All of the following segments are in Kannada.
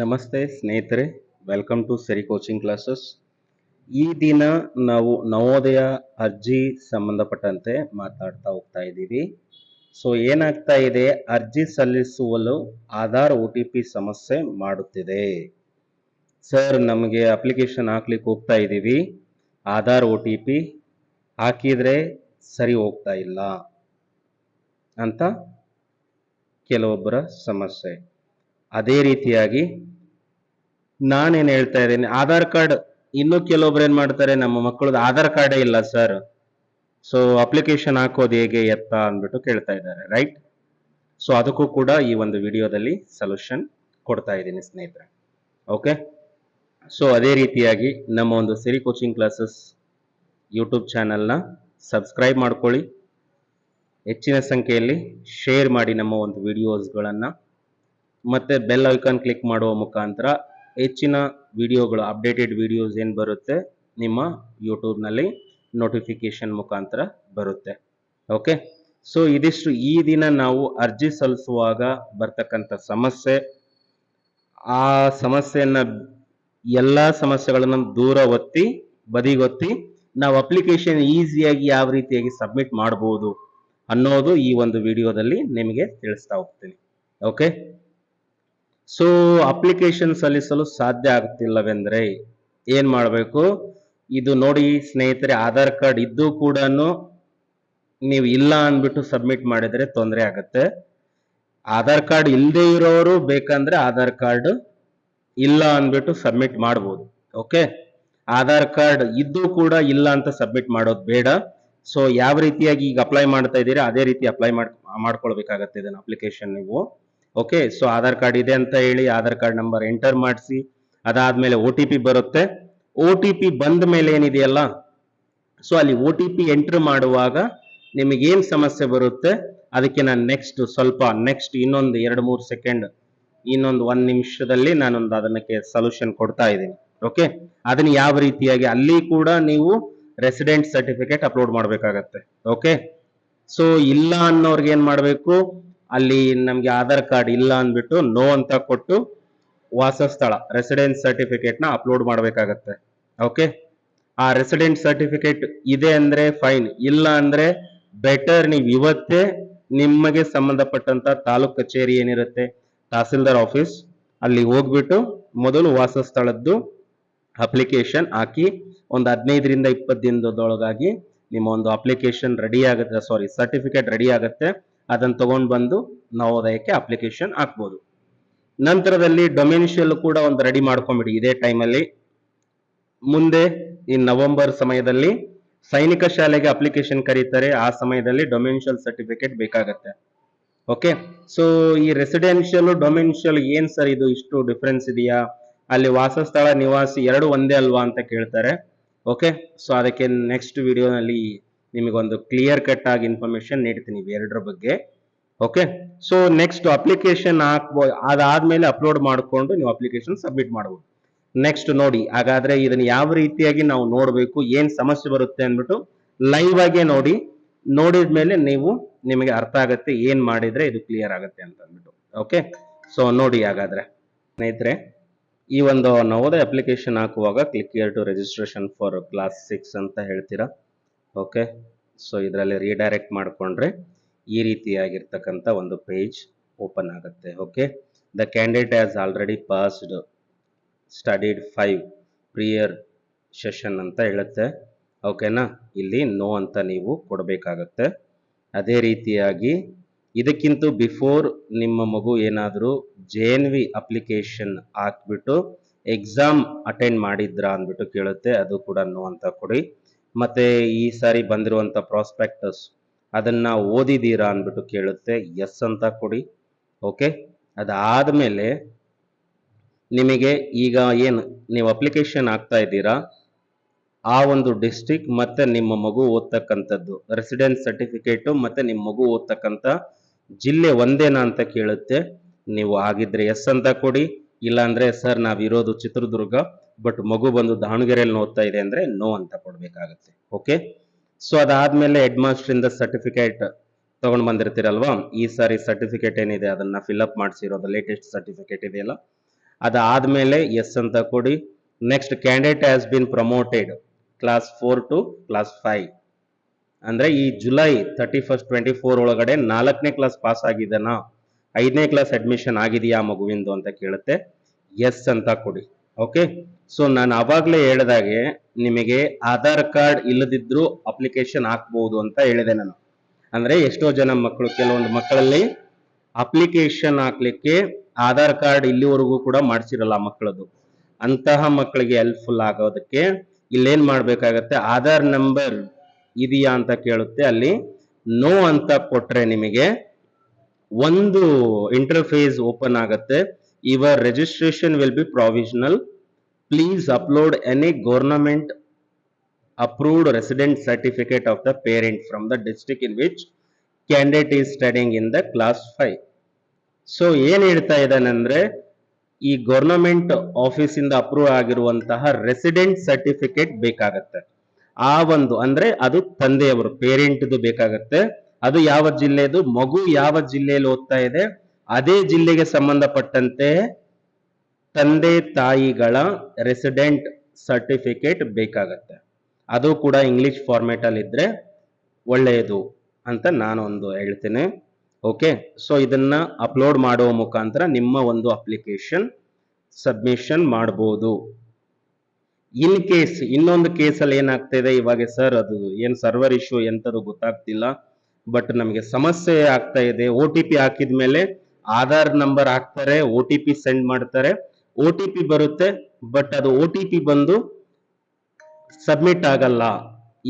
ನಮಸ್ತೆ ಸ್ನೇಹಿತರೆ welcome to Siri coaching classes ಈ ದಿನ ನಾವು ನವೋದಯ ಅರ್ಜಿ ಸಂಬಂಧಪಟ್ಟಂತೆ ಮಾತಾಡ್ತಾ ಹೋಗ್ತಾ ಇದ್ದೀವಿ. ಸೊ ಏನಾಗ್ತಾ ಇದೆ? ಅರ್ಜಿ ಸಲ್ಲಿಸುವಲು ಆಧಾರ್ ಒ ಟಿ ಪಿ ಸಮಸ್ಯೆ ಮಾಡುತ್ತಿದೆ. ಸರ್ ನಮಗೆ ಅಪ್ಲಿಕೇಶನ್ ಹಾಕ್ಲಿಕ್ಕೆ ಹೋಗ್ತಾ ಇದ್ದೀವಿ. ಆಧಾರ್ ಒ ಟಿ ಪಿ ಹಾಕಿದರೆ ಸರಿ ಹೋಗ್ತಾ ಇಲ್ಲ ಅಂತ ಕೆಲವೊಬ್ಬರ ಸಮಸ್ಯೆ. ಅದೇ ರೀತಿಯಾಗಿ ನಾನೇನು ಹೇಳ್ತಾ ಇದ್ದೀನಿ, ಆಧಾರ್ ಕಾರ್ಡ್ ಇನ್ನೂ ಕೆಲವೊಬ್ರು ಏನು ಮಾಡ್ತಾರೆ, ನಮ್ಮ ಮಕ್ಕಳದ್ದು ಆಧಾರ್ ಕಾರ್ಡೇ ಇಲ್ಲ ಸರ್. ಸೊ ಅಪ್ಲಿಕೇಶನ್ ಹಾಕೋದು ಹೇಗೆ ಎತ್ತ ಅಂದ್ಬಿಟ್ಟು ಕೇಳ್ತಾ ಇದ್ದಾರೆ ರೈಟ್ ಸೊ ಅದಕ್ಕೂ ಕೂಡ ಈ ಒಂದು ವಿಡಿಯೋದಲ್ಲಿ ಸೊಲ್ಯೂಷನ್ ಕೊಡ್ತಾ ಇದ್ದೀನಿ ಸ್ನೇಹಿತರೆ ಓಕೆ ಸೊ ಅದೇ ರೀತಿಯಾಗಿ ನಮ್ಮ ಒಂದು ಸಿರಿ ಕೋಚಿಂಗ್ ಕ್ಲಾಸಸ್ ಯೂಟ್ಯೂಬ್ ಚಾನಲ್ನ ಸಬ್ಸ್ಕ್ರೈಬ್ ಮಾಡ್ಕೊಳ್ಳಿ. ಹೆಚ್ಚಿನ ಸಂಖ್ಯೆಯಲ್ಲಿ ಶೇರ್ ಮಾಡಿ ನಮ್ಮ ಒಂದು ವಿಡಿಯೋಸ್ಗಳನ್ನು ಮತ್ತೆ ಬೆಲ್ ಐಕಾನ್ ಕ್ಲಿಕ್ ಮಾಡುವ ಮುಖಾಂತರ ಹೆಚ್ಚಿನ ವಿಡಿಯೋಗಳು ಅಪ್ಡೇಟೆಡ್ ವಿಡಿಯೋಸ್ ಏನು ಬರುತ್ತೆ? ನಿಮ್ಮ ಯೂಟ್ಯೂಬ್ನಲ್ಲಿ ನೋಟಿಫಿಕೇಶನ್ ಮುಖಾಂತರ ಬರುತ್ತೆ. ಓಕೆ ಸೊ ಇದಿಷ್ಟು ಈ ದಿನ ನಾವು ಅರ್ಜಿ ಸಲ್ಲಿಸುವಾಗ ಬರ್ತಕ್ಕಂಥ ಸಮಸ್ಯೆ. ಆ ಸಮಸ್ಯೆಯನ್ನು ಎಲ್ಲ ಸಮಸ್ಯೆಗಳನ್ನು ದೂರ ಒತ್ತಿ ಬದಿಗೊತ್ತಿ ನಾವು ಅಪ್ಲಿಕೇಶನ್ ಈಸಿಯಾಗಿ ಯಾವ ರೀತಿಯಾಗಿ ಸಬ್ಮಿಟ್ ಮಾಡ್ಬೋದು ಅನ್ನೋದು ಈ ಒಂದು ವಿಡಿಯೋದಲ್ಲಿ ನಿಮಗೆ ತಿಳಿಸ್ತಾ ಹೋಗ್ತೀನಿ. ಓಕೆ ಸೊ ಅಪ್ಲಿಕೇಶನ್ ಸಲ್ಲಿಸಲು ಸಾಧ್ಯ ಆಗ್ತಿಲ್ಲವೆಂದ್ರೆ ಏನು ಮಾಡಬೇಕು? ಇದು ನೋಡಿ ಸ್ನೇಹಿತರೆ, ಆಧಾರ್ ಕಾರ್ಡ್ ಇದ್ದು ಕೂಡ ನೀವು ಇಲ್ಲ ಅಂದ್ಬಿಟ್ಟು ಸಬ್ಮಿಟ್ ಮಾಡಿದರೆ ತೊಂದರೆ ಆಗುತ್ತೆ. ಆಧಾರ್ ಕಾರ್ಡ್ ಇಲ್ಲದೆ ಇರೋರು ಬೇಕಂದ್ರೆ ಆಧಾರ್ ಕಾರ್ಡ್ ಇಲ್ಲ ಅಂದ್ಬಿಟ್ಟು ಸಬ್ಮಿಟ್ ಮಾಡ್ಬೋದು, ಓಕೆ? ಆಧಾರ್ ಕಾರ್ಡ್ ಇದ್ದು ಕೂಡ ಇಲ್ಲ ಅಂತ ಸಬ್ಮಿಟ್ ಮಾಡೋದು ಬೇಡ. ಸೊ ಯಾವ ರೀತಿಯಾಗಿ ಈಗ ಅಪ್ಲೈ ಮಾಡ್ತಾ ಇದ್ದೀರಾ, ಅದೇ ರೀತಿ ಅಪ್ಲೈ ಮಾಡ್, ಮಾಡ್ಕೊಳ್ಬೇಕಾಗತ್ತೆ ಇದನ್ನ ಅಪ್ಲಿಕೇಶನ್ ನೀವು. ಓಕೆ ಸೊ ಆಧಾರ್ ಕಾರ್ಡ್ ಇದೆ ಅಂತ ಹೇಳಿ ಆಧಾರ್ ಕಾರ್ಡ್ ನಂಬರ್ ಎಂಟರ್ ಮಾಡಿಸಿ, ಅದಾದ್ಮೇಲೆ ಓ ಟಿ ಪಿ ಬರುತ್ತೆ. ಓ ಟಿ ಪಿ ಬಂದ ಮೇಲೆ ಏನಿದೆಯಲ್ಲ ಸೊ ಅಲ್ಲಿ ಓ ಟಿ ಪಿ ಎಂಟರ್ ಮಾಡುವಾಗ ನಿಮಗೇನು ಸಮಸ್ಯೆ ಬರುತ್ತೆ, ಅದಕ್ಕೆ ನಾನು ನೆಕ್ಸ್ಟ್ ಸ್ವಲ್ಪ ನೆಕ್ಸ್ಟ್ ಇನ್ನೊಂದು ಎರಡು ಮೂರು ಸೆಕೆಂಡ್ ಇನ್ನೊಂದು ಒಂದು ನಿಮಿಷದಲ್ಲಿ ನಾನೊಂದು ಅದನ್ನಕ್ಕೆ ಸೊಲ್ಯೂಷನ್ ಕೊಡ್ತಾ ಇದ್ದೀನಿ. ಓಕೆ ಅದನ್ನ ಯಾವ ರೀತಿಯಾಗಿ, ಅಲ್ಲಿ ಕೂಡ ನೀವು ರೆಸಿಡೆಂಟ್ ಸರ್ಟಿಫಿಕೇಟ್ ಅಪ್ಲೋಡ್ ಮಾಡಬೇಕಾಗತ್ತೆ. ಓಕೆ ಸೊ ಇಲ್ಲ ಅನ್ನೋರ್ಗೆ ಏನು ಮಾಡಬೇಕು? ಅಲ್ಲಿ ನಮಗೆ ಆಧಾರ್ ಕಾರ್ಡ್ ಇಲ್ಲ ಅಂದ್ಬಿಟ್ಟು ನೋ ಅಂತ ಕೊಟ್ಟು ವಾಸಸ್ಥಳ ರೆಸಿಡೆನ್ಸ್ ಸರ್ಟಿಫಿಕೇಟ್ನ ಅಪ್ಲೋಡ್ ಮಾಡಬೇಕಾಗತ್ತೆ. ಓಕೆ ಆ ರೆಸಿಡೆಂಟ್ ಸರ್ಟಿಫಿಕೇಟ್ ಇದೆ ಅಂದ್ರೆ ಫೈನ್ ಇಲ್ಲ ಅಂದ್ರೆ ಬೆಟರ್ ನೀವು ಇವತ್ತೇ ನಿಮಗೆ ಸಂಬಂಧಪಟ್ಟಂತ ತಾಲೂಕ್ ಕಚೇರಿ ಏನಿರುತ್ತೆ, ತಹಸೀಲ್ದಾರ್ ಆಫೀಸ್ ಅಲ್ಲಿ ಹೋಗ್ಬಿಟ್ಟು ಮೊದಲು ವಾಸಸ್ಥಳದ್ದು ಅಪ್ಲಿಕೇಶನ್ ಹಾಕಿ ಒಂದು ಹದಿನೈದರಿಂದ ಇಪ್ಪತ್ತು ದಿನದೊಳಗಾಗಿ ನಿಮ್ಮ ಒಂದು ಅಪ್ಲಿಕೇಶನ್ ರೆಡಿ ಆಗುತ್ತೆ ಸಾರಿ ಸರ್ಟಿಫಿಕೇಟ್ ರೆಡಿ ಆಗುತ್ತೆ. ಅದನ್ನ ತಗೊಂಡು ಬಂದು ನವೋದಯಕ್ಕೆ ಅಪ್ಲಿಕೇಶನ್ ಹಾಕ್ಬೋದು. ನಂತರದಲ್ಲಿ ಡೊಮಿನಿಷಿಯಲ್ ಕೂಡ ಒಂದು ರೆಡಿ ಮಾಡ್ಕೊಂಬಿಡಿ ಇದೇ ಟೈಮಲ್ಲಿ ಮುಂದೆ ಈ ನವೆಂಬರ್ ಸಮಯದಲ್ಲಿ ಸೈನಿಕ ಶಾಲೆಗೆ ಅಪ್ಲಿಕೇಶನ್ ಕರೀತಾರೆ, ಆ ಸಮಯದಲ್ಲಿ ಡೊಮೆನ್ಷಿಯಲ್ ಸರ್ಟಿಫಿಕೇಟ್ ಬೇಕಾಗತ್ತೆ. ಓಕೆ ಸೊ ಈ ರೆಸಿಡೆನ್ಷಿಯಲ್ ಡೊಮೆನ್ಷಿಯಲ್ ಏನ್ ಸರ್ ಇದು? ಇಷ್ಟು ಡಿಫ್ರೆನ್ಸ್ ಇದೆಯಾ? ಅಲ್ಲಿ ವಾಸಸ್ಥಳ ನಿವಾಸಿ ಎರಡು ಒಂದೇ ಅಲ್ವಾ ಅಂತ ಕೇಳ್ತಾರೆ. ಓಕೆ ಸೊ ಅದಕ್ಕೆ ನೆಕ್ಸ್ಟ್ ವಿಡಿಯೋನಲ್ಲಿ ನಿಮಗೊಂದು ಕ್ಲಿಯರ್ ಕಟ್ ಆಗಿ ಇನ್ಫಾರ್ಮೇಶನ್ ನೀಡ್ತೀನಿ ಎರಡರ ಬಗ್ಗೆ. ಓಕೆ ಸೊ ನೆಕ್ಸ್ಟ್ ಅಪ್ಲಿಕೇಶನ್ ಹಾಕ್ಬೋದು ಅದಾದ್ಮೇಲೆ ಅಪ್ಲೋಡ್ ಮಾಡಿಕೊಂಡು ನೀವು ಅಪ್ಲಿಕೇಶನ್ ಸಬ್ಮಿಟ್ ಮಾಡ್ಬೋದು. ನೆಕ್ಸ್ಟ್ ನೋಡಿ, ಹಾಗಾದ್ರೆ ಇದನ್ನ ಯಾವ ರೀತಿಯಾಗಿ ನಾವು ನೋಡಬೇಕು, ಏನು ಸಮಸ್ಯೆ ಬರುತ್ತೆ ಅಂದ್ಬಿಟ್ಟು ಲೈವ್ ಆಗೇ ನೋಡಿ. ನೋಡಿದ ಮೇಲೆ ನೀವು ನಿಮಗೆ ಅರ್ಥ ಆಗುತ್ತೆ ಏನು ಮಾಡಿದ್ರೆ ಇದು ಕ್ಲಿಯರ್ ಆಗುತ್ತೆ ಅಂತ ಅಂದ್ಬಿಟ್ಟು. ಓಕೆ ಸೊ ನೋಡಿ ಹಾಗಾದ್ರೆ. ಸ್ನೇಹಿತರೆ, ಈ ಒಂದು ನವೋದಯ ಅಪ್ಲಿಕೇಶನ್ ಹಾಕುವಾಗ click here to registration for class six ಅಂತ ಹೇಳ್ತೀರಾ? ಓಕೆ? ಸೊ ಇದರಲ್ಲಿ ರೀಡೈರೆಕ್ಟ್ ಮಾಡಿಕೊಂಡ್ರೆ ಈ ರೀತಿಯಾಗಿರ್ತಕ್ಕಂಥ ಒಂದು ಪೇಜ್ ಓಪನ್ ಆಗುತ್ತೆ okay the candidate has already passed studied five prior session ಅಂತ ಹೇಳುತ್ತೆ ಓಕೆನಾ ಇಲ್ಲಿ ನೋ ಅಂತ ನೀವು ಕೊಡಬೇಕಾಗತ್ತೆ. ಅದೇ ರೀತಿಯಾಗಿ ಇದಕ್ಕಿಂತ ಬಿಫೋರ್ ನಿಮ್ಮ ಮಗು ಏನಾದರೂ ಜೆ ಎನ್ ವಿ ಅಪ್ಲಿಕೇಶನ್ ಹಾಕ್ಬಿಟ್ಟು ಎಕ್ಸಾಮ್ ಅಟೆಂಡ್ ಮಾಡಿದ್ರಾ ಅಂದ್ಬಿಟ್ಟು ಕೇಳುತ್ತೆ, ಅದು ಕೂಡ ನೋ ಅಂತ ಕೊಡಿ. ಮತ್ತೆ ಈ ಸಾರಿ ಬಂದಿರುವಂಥ ಪ್ರಾಸ್ಪೆಕ್ಟಸ್ ಅದನ್ನ ಓದಿದ್ದೀರಾ ಅಂದ್ಬಿಟ್ಟು ಕೇಳುತ್ತೆ. ಎಸ್ ಅಂತ ಕೊಡಿ. ಓಕೆ ಅದಾದಮೇಲೆ ನಿಮಗೆ ಈಗ ಏನು, ನೀವು ಅಪ್ಲಿಕೇಶನ್ ಆಗ್ತಾ ಇದ್ದೀರಾ? ಆ ಒಂದು ಡಿಸ್ಟಿಕ್ ಮತ್ತೆ ನಿಮ್ಮ ಮಗು ಓದ್ತಕ್ಕಂಥದ್ದು ರೆಸಿಡೆನ್ಸ್ ಸರ್ಟಿಫಿಕೇಟು ಮತ್ತೆ ನಿಮ್ಮ ಮಗು ಓದ್ತಕ್ಕಂಥ ಜಿಲ್ಲೆ ಒಂದೇನಾ ಅಂತ ಕೇಳುತ್ತೆ. ನೀವು ಆಗಿದ್ರೆ ಎಸ್ ಅಂತ ಕೊಡಿ. ಇಲ್ಲಾಂದ್ರೆ ಸರ್ ನಾವಿರೋದು ಚಿತ್ರದುರ್ಗ. ಬಟ್ ಮಗು ಬಂದು ದಾವಣಗೆರೆಯಲ್ಲಿ ಓದ್ತಾ ಇದೆ ಅಂದ್ರೆ ನೋ ಅಂತ ಕೊಡಬೇಕಾಗತ್ತೆ. ಓಕೆ ಸೊ ಅದಾದ್ಮೇಲೆ ಹೆಡ್ ಮಾಸ್ಟರ್ ಇಂದ ಸರ್ಟಿಫಿಕೇಟ್ ತಗೊಂಡ್ ಬಂದಿರ್ತೀರಲ್ವಾ? ಈ ಸಾರಿ ಸರ್ಟಿಫಿಕೇಟ್ ಏನಿದೆ, ಅದನ್ನ ಫಿಲ್ ಅಪ್ ಮಾಡಿಸಿರೋದು ಲೇಟೆಸ್ಟ್ ಸರ್ಟಿಫಿಕೇಟ್ ಇದೆಯಲ್ಲ? ಅದಾದ್ಮೇಲೆ ಎಸ್ ಅಂತ ಕೊಡಿ. Next candidate has been promoted class four to class five ಅಂದ್ರೆ ಈ July thirty first twenty four ಒಳಗಡೆ ನಾಲ್ಕನೇ ಕ್ಲಾಸ್ ಪಾಸ್ ಆಗಿದನಾ ಐದನೇ ಕ್ಲಾಸ್ ಅಡ್ಮಿಷನ್ ಆಗಿದೆಯಾ ಮಗುವಿಂದು ಅಂತ ಕೇಳುತ್ತೆ. ಎಸ್ ಅಂತ ಕೊಡಿ. ಓಕೆ ಸೊ ನಾನು ಅವಾಗಲೇ ಹೇಳಿದಾಗೆ ನಿಮಗೆ ಆಧಾರ್ ಕಾರ್ಡ್ ಇಲ್ಲದಿದ್ದರೂ ಅಪ್ಲಿಕೇಶನ್ ಹಾಕ್ಬೋದು ಅಂತ ಹೇಳಿದೆ ನಾನು. ಅಂದ್ರೆ ಎಷ್ಟೋ ಜನ ಮಕ್ಕಳು, ಕೆಲವೊಂದು ಮಕ್ಕಳಲ್ಲಿ ಅಪ್ಲಿಕೇಶನ್ ಹಾಕ್ಲಿಕ್ಕೆ ಆಧಾರ್ ಕಾರ್ಡ್ ಇಲ್ಲಿವರೆಗೂ ಕೂಡ ಮಾಡಿಸಿರಲ್ಲ ಮಕ್ಕಳದು. ಅಂತಹ ಮಕ್ಕಳಿಗೆ ಹೆಲ್ಪ್ಫುಲ್ ಆಗೋದಕ್ಕೆ ಇಲ್ಲೇನು ಮಾಡಬೇಕಾಗತ್ತೆ? ಆಧಾರ್ ನಂಬರ್ ಇದೆಯಾ ಅಂತ ಕೇಳುತ್ತೆ. ಅಲ್ಲಿ ನೋ ಅಂತ ಕೊಟ್ಟರೆ ನಿಮಗೆ ಒಂದು ಇಂಟರ್ಫೇಸ್ ಓಪನ್ ಆಗುತ್ತೆ. Your registration will be provisional please upload any government approved resident certificate of the parent from the district in which candidate is studying in the class five so ಏನು ಹೇಳ್ತಾ ಇದ್ದಾನಂದ್ರೆ ಈ ಗೌರ್ನಮೆಂಟ್ ಆಫೀಸಿಂದ ಅಪ್ರೂವ್ ಆಗಿರುವಂತಹ ರೆಸಿಡೆಂಟ್ ಸರ್ಟಿಫಿಕೇಟ್ ಬೇಕಾಗತ್ತೆ. ಆ ಒಂದು ಅಂದ್ರೆ ಅದು ತಂದೆಯವರು ಪೇರೆಂಟ್ದು ಬೇಕಾಗತ್ತೆ. ಅದು ಯಾವ ಜಿಲ್ಲೆದು, ಮಗು ಯಾವ ಜಿಲ್ಲೆಯಲ್ಲಿ ಓದ್ತಾ ಇದೆ, ಅದೇ ಜಿಲ್ಲೆಗೆ ಸಂಬಂಧಪಟ್ಟಂತೆ ತಂದೆ ತಾಯಿಗಳ ರೆಸಿಡೆಂಟ್ ಸರ್ಟಿಫಿಕೇಟ್ ಬೇಕಾಗತ್ತೆ. ಅದು ಕೂಡ ಇಂಗ್ಲಿಷ್ ಫಾರ್ಮೆಟಲ್ಲಿ ಇದ್ರೆ ಒಳ್ಳೆಯದು ಅಂತ ನಾನು ಒಂದು ಹೇಳ್ತೇನೆ. ಓಕೆ ಸೊ ಇದನ್ನ ಅಪ್ಲೋಡ್ ಮಾಡುವ ಮುಖಾಂತರ ನಿಮ್ಮ ಒಂದು ಅಪ್ಲಿಕೇಶನ್ ಸಬ್ಮಿಷನ್ ಮಾಡಬಹುದು ಇನ್ ಕೇಸ್ ಇನ್ನೊಂದು ಕೇಸಲ್ಲಿ ಏನಾಗ್ತಾ ಇದೆ ಇವಾಗ ಸರ್ ಅದು ಏನು ಸರ್ವರ್ ಇಶ್ಯೂ ಎಂಥದ್ದು ಗೊತ್ತಾಗ್ತಿಲ್ಲ. ಬಟ್ ನಮಗೆ ಸಮಸ್ಯೆ ಆಗ್ತಾ ಇದೆ. ಒ ಟಿ ಪಿ ಹಾಕಿದ ಮೇಲೆ ಆಧಾರ್ ನಂಬರ್ ಹಾಕ್ತಾರೆ ಒ ಟಿ ಪಿ ಸೆಂಡ್ ಮಾಡ್ತಾರೆ. ಒ ಟಿ ಬರುತ್ತೆ ಬಟ್ ಅದು ಒ ಬಂದು ಸಬ್ಮಿಟ್ ಆಗಲ್ಲ.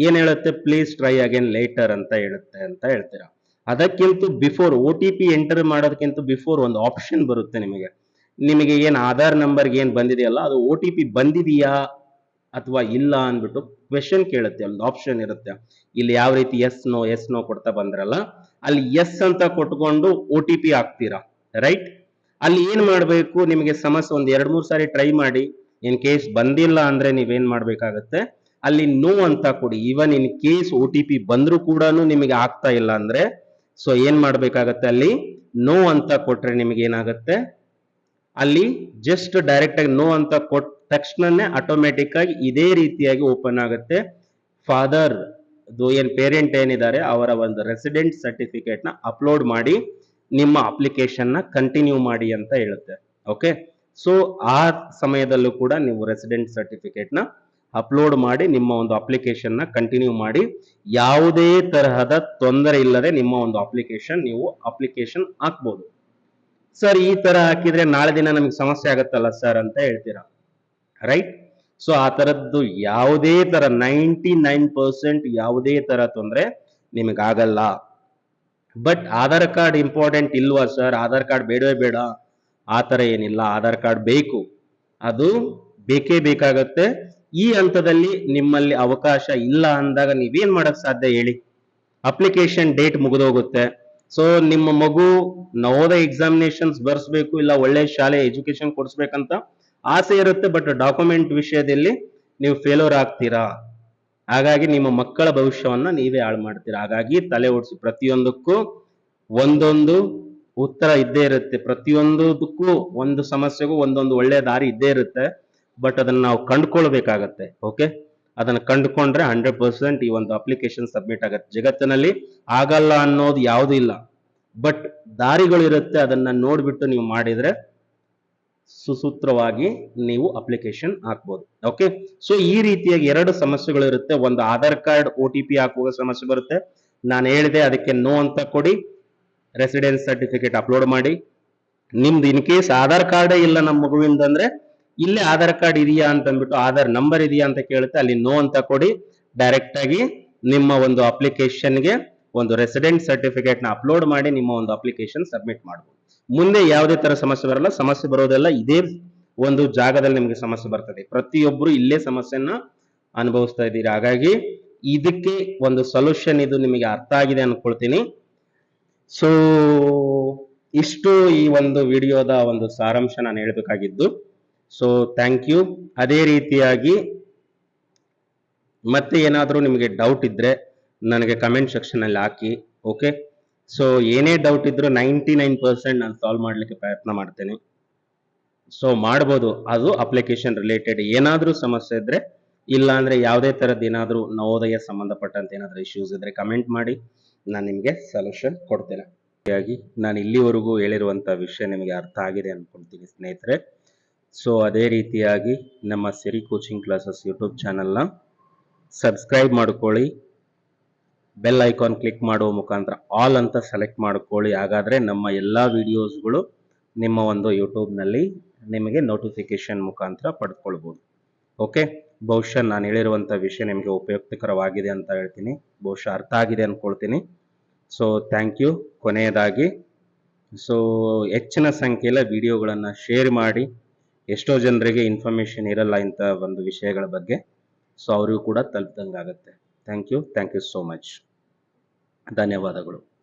ಏನ್ ಹೇಳುತ್ತೆ? ಪ್ಲೀಸ್ ಟ್ರೈ ಅಗೇನ್ ಲೇಟರ್ ಅಂತ ಹೇಳುತ್ತೆ ಅಂತ ಹೇಳ್ತೀರಾ? ಅದಕ್ಕಿಂತ before O T P enter ಮಾಡೋದಕ್ಕಿಂತ ಬಿಫೋರ್ ಒಂದು ಆಪ್ಷನ್ ಬರುತ್ತೆ ನಿಮಗೆ. ನಿಮಗೆ ಏನ್ ಆಧಾರ್ ನಂಬರ್ಗೆ ಏನ್ ಬಂದಿದೆಯಲ್ಲ, ಅದು ಒ ಟಿ ಪಿ ಬಂದಿದೆಯಾ ಅಥವಾ ಇಲ್ಲ ಅಂದ್ಬಿಟ್ಟು ಕ್ವೆಶನ್ ಕೇಳುತ್ತೆ. ಒಂದು ಆಪ್ಷನ್ ಇರುತ್ತೆ. ಇಲ್ಲಿ ಯಾವ ರೀತಿ ಎಸ್ ನೋ ಎಸ್ ನೋ ಕೊಡ್ತಾ ಬಂದ್ರಲ್ಲ, ಅಲ್ಲಿ ಎಸ್ ಅಂತ ಕೊಟ್ಕೊಂಡು ಒ ಟಿ ಪಿ ಹಾಕ್ತೀರಾ? ರೈಟ್ ಅಲ್ಲಿ ಏನ್ ಮಾಡಬೇಕು? ನಿಮಗೆ ಸಮಸ್ಯೆ ಒಂದ್ ಎರಡ್ ಮೂರ್ ಸಾರಿ ಟ್ರೈ ಮಾಡಿ. ಇನ್ ಕೇಸ್ ಬಂದಿಲ್ಲ ಅಂದ್ರೆ ನೀವೇನ್ ಮಾಡ್ಬೇಕಾಗತ್ತೆ? ಅಲ್ಲಿ ನೋ ಅಂತ ಕೊಡಿ. Even in case O T P ಬಂದ್ರು ಕೂಡ ನಿಮಗೆ ಆಗ್ತಾ ಇಲ್ಲ ಅಂದ್ರೆ ಸೊ ಏನ್ ಮಾಡ್ಬೇಕಾಗತ್ತೆ ಅಲ್ಲಿ? ನೋ ಅಂತ ಕೊಟ್ರೆ ನಿಮಗೆ ಏನಾಗುತ್ತೆ? ಅಲ್ಲಿ ಜಸ್ಟ್ ಡೈರೆಕ್ಟ್ ಆಗಿ ನೋ ಅಂತ ಕೊಟ್ಟ ತಕ್ಷಣನೇ ಆಟೋಮೆಟಿಕ್ ಆಗಿ ಇದೇ ರೀತಿಯಾಗಿ ಓಪನ್ ಆಗುತ್ತೆ. ಫಾದರ್ ಏನ್ ಪೇರೆಂಟ್ ಏನಿದ್ದಾರೆ, ಅವರ ಒಂದು ರೆಸಿಡೆಂಟ್ ಸರ್ಟಿಫಿಕೇಟ್ನ ಅಪ್ಲೋಡ್ ಮಾಡಿ. ನಿಮ್ಮ ಅಪ್ಲಿಕೇಶನ್ನ ಕಂಟಿನ್ಯೂ ಮಾಡಿ ಅಂತ ಹೇಳುತ್ತೆ. ಓಕೆ ಸೊ ಆ ಸಮಯದಲ್ಲೂ ಕೂಡ ನೀವು ರೆಸಿಡೆಂಟ್ ಸರ್ಟಿಫಿಕೇಟ್ನ ಅಪ್ಲೋಡ್ ಮಾಡಿ ನಿಮ್ಮ ಒಂದು ಅಪ್ಲಿಕೇಶನ್ನ ಕಂಟಿನ್ಯೂ ಮಾಡಿ. ಯಾವುದೇ ತರಹದ ತೊಂದರೆ ಇಲ್ಲದೆ ನಿಮ್ಮ ಒಂದು ಅಪ್ಲಿಕೇಶನ್ ನೀವು ಅಪ್ಲಿಕೇಶನ್ ಹಾಕ್ಬೋದು. ಸರ್ ಈ ತರ ಹಾಕಿದ್ರೆ ನಾಳೆ ದಿನ ನಮಗೆ ಸಮಸ್ಯೆ ಆಗುತ್ತಲ್ಲ ಸರ್ ಅಂತ ಹೇಳ್ತೀರಾ? ರೈಟ್ ಸೊ ಆ ತರದ್ದು ಯಾವುದೇ ತರ ನೈಂಟಿ ನೈನ್ ಪರ್ಸೆಂಟ್ ಯಾವುದೇ ತರ ತೊಂದರೆ ನಿಮಗಾಗಲ್ಲ. ಬಟ್ ಆಧಾರ್ ಕಾರ್ಡ್ ಇಂಪಾರ್ಟೆಂಟ್ ಇಲ್ವಾ ಸರ್ ಆಧಾರ್ ಕಾರ್ಡ್ ಬೇಡವೇ ಬೇಡ. ಆ ಥರ ಏನಿಲ್ಲ. ಆಧಾರ್ ಕಾರ್ಡ್ ಬೇಕು. ಅದು ಬೇಕೇ ಬೇಕಾಗತ್ತೆ. ಈ ಹಂತದಲ್ಲಿ ನಿಮ್ಮಲ್ಲಿ ಅವಕಾಶ ಇಲ್ಲ ಅಂದಾಗ ನೀವೇನ್ ಮಾಡಕ್ ಸಾಧ್ಯ ಹೇಳಿ? Application date ಮುಗಿದೋಗುತ್ತೆ. ಸೊ ನಿಮ್ಮ ಮಗು ನವೋದಯ ಎಕ್ಸಾಮಿನೇಷನ್ಸ್ ಬರ್ಸ್ಬೇಕು ಇಲ್ಲ ಒಳ್ಳೆ ಶಾಲೆ ಎಜುಕೇಶನ್ ಕೊಡಿಸ್ಬೇಕಂತ ಆಸೆ ಇರುತ್ತೆ ಬಟ್ ಡಾಕ್ಯುಮೆಂಟ್ ವಿಷಯದಲ್ಲಿ ನೀವು ಫೇಲೋರ್ ಆಗ್ತೀರಾ? ಹಾಗಾಗಿ ನಿಮ್ಮ ಮಕ್ಕಳ ಭವಿಷ್ಯವನ್ನ ನೀವೇ ಹಾಳು ಮಾಡ್ತೀರಾ. ಹಾಗಾಗಿ ತಲೆ ಓಡಿಸಿ, ಪ್ರತಿಯೊಂದಕ್ಕೂ ಒಂದೊಂದು ಉತ್ತರ ಇದ್ದೇ ಇರುತ್ತೆ. ಪ್ರತಿಯೊಂದಕ್ಕೂ ಒಂದು ಸಮಸ್ಯೆಗೂ ಒಂದೊಂದು ಒಳ್ಳೆಯ ದಾರಿ ಇದ್ದೇ ಇರುತ್ತೆ. ಬಟ್ ಅದನ್ನ ನಾವು ಕಂಡುಕೊಳ್ಬೇಕಾಗತ್ತೆ. ಓಕೆ ಅದನ್ನ ಕಂಡುಕೊಂಡ್ರೆ ಹಂಡ್ರೆಡ್ ಪರ್ಸೆಂಟ್ ಈ ಒಂದು ಅಪ್ಲಿಕೇಶನ್ ಸಬ್ಮಿಟ್ ಆಗುತ್ತೆ. ಜಗತ್ತಿನಲ್ಲಿ ಆಗಲ್ಲ ಅನ್ನೋದು ಯಾವುದೂ ಇಲ್ಲ. ಬಟ್ ದಾರಿಗಳಿರುತ್ತೆ. ಅದನ್ನ ನೋಡಿಬಿಟ್ಟು ನೀವು ಮಾಡಿದ್ರೆ ಸುಸೂತ್ರವಾಗಿ ನೀವು ಅಪ್ಲಿಕೇಶನ್ ಹಾಕ್ಬೋದು. ಓಕೆ ಸೊ ಈ ರೀತಿಯಾಗಿ ಎರಡು ಸಮಸ್ಯೆಗಳು ಇರುತ್ತೆ. ಒಂದು Aadhaar card O T P ಹಾಕುವ ಸಮಸ್ಯೆ ಬರುತ್ತೆ. ನಾನು ಹೇಳಿದೆ ಅದಕ್ಕೆ ನೋ ಅಂತ ಕೊಡಿ. ರೆಸಿಡೆನ್ಸ್ ಸರ್ಟಿಫಿಕೇಟ್ ಅಪ್ಲೋಡ್ ಮಾಡಿ. ನಿಮ್ದು ಇನ್ ಕೇಸ್ ಆಧಾರ್ ಕಾರ್ಡೇ ಇಲ್ಲ ನಮ್ಮ ಮಗುವಿಂದ ಅಂದ್ರೆ, ಇಲ್ಲೇ ಆಧಾರ್ ಕಾರ್ಡ್ ಇದೆಯಾ ಅಂತ ಅಂದ್ಬಿಟ್ಟು ಆಧಾರ್ ನಂಬರ್ ಇದೆಯಾ ಅಂತ ಕೇಳುತ್ತೆ. ಅಲ್ಲಿ ನೋ ಅಂತ ಕೊಡಿ. ಡೈರೆಕ್ಟ್ ಆಗಿ ನಿಮ್ಮ ಒಂದು ಅಪ್ಲಿಕೇಶನ್ಗೆ ಒಂದು ರೆಸಿಡೆಂಟ್ ಸರ್ಟಿಫಿಕೇಟ್ನ ಅಪ್ಲೋಡ್ ಮಾಡಿ ನಿಮ್ಮ ಒಂದು ಅಪ್ಲಿಕೇಶನ್ ಸಬ್ಮಿಟ್ ಮಾಡಬಹುದು ಮುಂದೆ ಯಾವುದೇ ತರ ಸಮಸ್ಯೆ ಬರಲ್ಲ. ಸಮಸ್ಯೆ ಬರೋದೆಲ್ಲ ಇದೇ ಒಂದು ಜಾಗದಲ್ಲಿ ನಿಮಗೆ ಸಮಸ್ಯೆ ಬರ್ತದೆ. ಪ್ರತಿಯೊಬ್ಬರು ಇಲ್ಲೇ ಸಮಸ್ಯೆನ ಅನುಭವಿಸ್ತಾ ಇದ್ದೀರಿ. ಹಾಗಾಗಿ ಇದಕ್ಕೆ ಒಂದು ಸೊಲ್ಯೂಷನ್ ಇದು ನಿಮಗೆ ಅರ್ಥ ಆಗಿದೆ ಅನ್ಕೊಳ್ತೀನಿ. ಸೊ ಇಷ್ಟು ಈ ಒಂದು ವಿಡಿಯೋದ ಒಂದು ಸಾರಾಂಶ ನಾನು ಹೇಳಬೇಕಾಗಿದ್ದು. ಸೊ ಥ್ಯಾಂಕ್ ಯು ಅದೇ ರೀತಿಯಾಗಿ ಮತ್ತೆ ಏನಾದರೂ ನಿಮಗೆ ಡೌಟ್ ಇದ್ದರೆ ನನಗೆ ಕಮೆಂಟ್ ಸೆಕ್ಷನ್ ಅಲ್ಲಿ ಹಾಕಿ ಓಕೆ ಸೊ ಏನೇ ಡೌಟ್ ಇದ್ರೂ ನೈಂಟಿ ನೈನ್ ಪರ್ಸೆಂಟ್ ನಾನು ಸಾಲ್ವ್ ಮಾಡಲಿಕ್ಕೆ ಪ್ರಯತ್ನ ಮಾಡ್ತೇನೆ. ಸೊ ಮಾಡ್ಬೋದು. ಅದು ಅಪ್ಲಿಕೇಶನ್ ರಿಲೇಟೆಡ್ ಏನಾದರೂ ಸಮಸ್ಯೆ ಇದ್ದರೆ ಇಲ್ಲ ಅಂದ್ರೆ ಯಾವುದೇ ಥರದ್ದು ಏನಾದರೂ ನವೋದಯ ಸಂಬಂಧಪಟ್ಟಂತ ಏನಾದರೂ ಇಶ್ಯೂಸ್ ಇದ್ದರೆ ಕಮೆಂಟ್ ಮಾಡಿ. ನಾನು ನಿಮಗೆ ಸೊಲ್ಯೂಷನ್ ಕೊಡ್ತೇನೆ. ಹಾಗಾಗಿ ನಾನು ಇಲ್ಲಿವರೆಗೂ ಹೇಳಿರುವಂಥ ವಿಷಯ ನಿಮಗೆ ಅರ್ಥ ಆಗಿದೆ ಅಂದ್ಕೊಳ್ತೀನಿ ಸ್ನೇಹಿತರೆ. ಸೊ ಅದೇ ರೀತಿಯಾಗಿ ನಮ್ಮ ಸಿರಿ ಕೋಚಿಂಗ್ ಕ್ಲಾಸಸ್ ಯೂಟ್ಯೂಬ್ ಚಾನಲ್ನ ಸಬ್ಸ್ಕ್ರೈಬ್ ಮಾಡ್ಕೊಳ್ಳಿ. ಬೆಲ್ ಐಕಾನ್ ಕ್ಲಿಕ್ ಮಾಡುವ ಮುಖಾಂತರ ಆಲ್ ಅಂತ ಸೆಲೆಕ್ಟ್ ಮಾಡ್ಕೊಳ್ಳಿ. ಹಾಗಾದರೆ ನಮ್ಮ ಎಲ್ಲ ವಿಡಿಯೋಸ್ಗಳು ನಿಮ್ಮ ಒಂದು ಯೂಟ್ಯೂಬ್ನಲ್ಲಿ ನಿಮಗೆ ನೋಟಿಫಿಕೇಶನ್ ಮುಖಾಂತರ ಪಡ್ಕೊಳ್ಬೋದು. ಓಕೆ? ಬಹುಶಃ ನಾನು ಹೇಳಿರುವಂಥ ವಿಷಯ ನಿಮಗೆ ಉಪಯುಕ್ತಕರವಾಗಿದೆ ಅಂತ ಹೇಳ್ತೀನಿ. ಬಹುಶಃ ಅರ್ಥ ಆಗಿದೆ ಅಂದ್ಕೊಳ್ತೀನಿ ಸೊ ಥ್ಯಾಂಕ್ ಯು ಕೊನೆಯದಾಗಿ ಸೊ ಹೆಚ್ಚಿನ ಸಂಖ್ಯೆಯಲ್ಲಿ ವಿಡಿಯೋಗಳನ್ನು ಶೇರ್ ಮಾಡಿ, ಎಷ್ಟೋ ಜನರಿಗೆ ಇನ್ಫಾರ್ಮೇಷನ್ ಇರಲ್ಲ ಇಂಥ ಒಂದು ವಿಷಯಗಳ ಬಗ್ಗೆ ಸೊ ಅವರಿಗೂ ಕೂಡ ತಲುಪ್ದಂಗೆ ಆಗುತ್ತೆ thank you thank you so much ಧನ್ಯವಾದಗಳು.